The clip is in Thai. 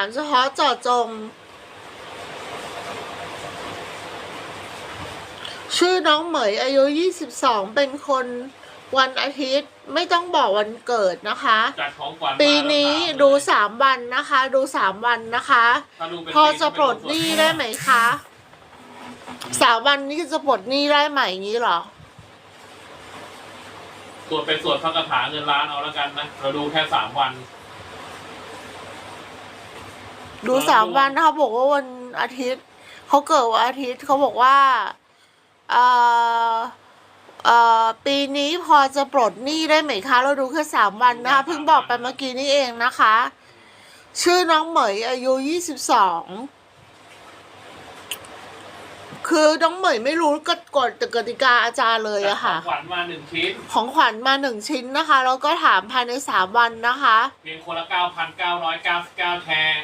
ามเฉพาะเจาะจง ชื่อน้องเหมยอายุ 22 เป็นคนวันอาทิตย์ไม่ต้องบอกวันเกิดนะคะ จัดของขวัญปีนี้แล้วดูสามวันนะคะ ดูสามวันนะคะ ถ้าดูเป็นพอจะปลดหนี้ได้ไหมคะสามวันนี้จะปลดหนี้ได้ไหมอย่างนี้เหรอส่วนเป็นส่วนพระคาถาเงินล้านเอาแล้วกันนะ เราดูแค่สามวัน ดูสามวันนะคะบอกว่าวันอาทิตย์เขาเกิดวันอาทิตย์เขาบอกว่าเอ่อเอ่อปีนี้พอจะปลดหนี้ได้ไหมคะ เราดูแค่สามวันนะคะเพิ่งบอกไปเมื่อกี้นี้เองนะคะ ชื่อน้องเหมยอายุยี่สิบสองคือน้องเหมยไม่รู้กฎกฎกติกาอาจารย์เลยจัดอะขอค่ะงขวัญมาหนึ่งชิ้น ของขวัญมาหนึ่งชิ้นนะคะ แล้วก็ถามภายในสามวันนะคะ เพียงคนละเก้าพันเก้าร้อยเก้าสิบเก้าแชร์